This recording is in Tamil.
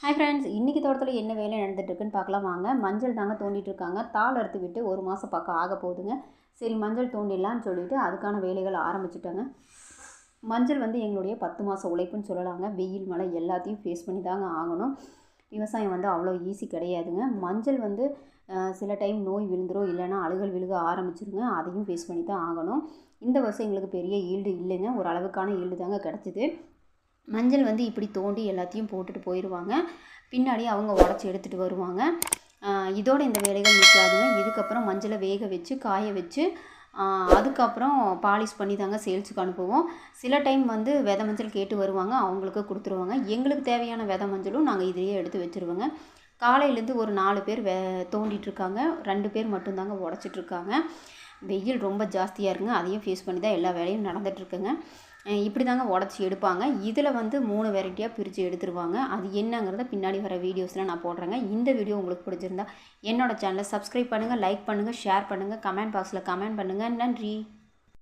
ஹாய் ஃப்ரெண்ட்ஸ் இன்றைக்கி தோட்டத்தில் என்ன வேலை நடந்துட்டுருக்குன்னு பார்க்கலாம். வாங்க மஞ்சள் தாங்க தோண்டிட்டு இருக்காங்க தாள் அறுத்து விட்டு ஒரு மாதம் பக்கம் ஆக போகுதுங்க. சரி மஞ்சள் தோண்டிடலான்னு சொல்லிவிட்டு அதுக்கான வேலைகள் ஆரம்பிச்சிட்டாங்க. மஞ்சள் வந்து எங்களுடைய பத்து மாதம் உழைப்புன்னு சொல்லலாங்க. வெயில் மழை எல்லாத்தையும் ஃபேஸ் பண்ணி தாங்க ஆகணும். விவசாயம் வந்து அவ்வளோ ஈஸி கிடையாதுங்க. மஞ்சள் வந்து சில டைம் நோய் விழுந்துரும் இல்லைன்னா அழுகல் விழுக ஆரம்பிச்சிருங்க. அதையும் ஃபேஸ் பண்ணி தான் ஆகணும். இந்த வருஷம் எங்களுக்கு பெரிய ஈல்டு இல்லைங்க. ஒரு அளவுக்கான ஈல்டு தாங்க கிடச்சிது. மஞ்சள் வந்து இப்படி தோண்டி எல்லாத்தையும் போட்டுட்டு போயிடுவாங்க பின்னாடி அவங்க உடச்சி எடுத்துகிட்டு வருவாங்க. இதோட இந்த வேலைகள் நிற்காதுங்க இதுக்கப்புறம் மஞ்சளை வேக வச்சு காய வச்சு அதுக்கப்புறம் பாலிஷ் பண்ணி தாங்க சேல்ஸுக்கு அனுப்புவோம். சில டைம் வந்து வித மஞ்சள் கேட்டு வருவாங்க. அவங்களுக்கு கொடுத்துருவாங்க. எங்களுக்கு தேவையான வித மஞ்சளும் நாங்கள் இதையே எடுத்து வச்சுருவோங்க. காலையிலேருந்து ஒரு நாலு பேர் வே தோண்டிகிட்ருக்காங்க ரெண்டு பேர் மட்டும்தாங்க உடச்சிட்ருக்காங்க வெயில் ரொம்ப ஜாஸ்தியாக இருக்குங்க. அதையும் ஃபேஸ் பண்ணி தான் எல்லா வேலையும் நடந்துகிட்ருக்குங்க இப்படி தாங்க உடச்சி எடுப்பாங்க. இதில் வந்து மூணு வெரைட்டியாக பிரித்து எடுத்துருவாங்க. அது என்னங்கிறத பின்னாடி வர வீடியோஸில் நான் போடுறேங்க. இந்த வீடியோ உங்களுக்கு பிடிச்சிருந்தா என்னோடய சேனலை சப்ஸ்கிரைப் பண்ணுங்கள் லைக் பண்ணுங்கள் ஷேர் பண்ணுங்கள் கமெண்ட் பாக்ஸில் கமெண்ட் பண்ணுங்கள் நன்றி.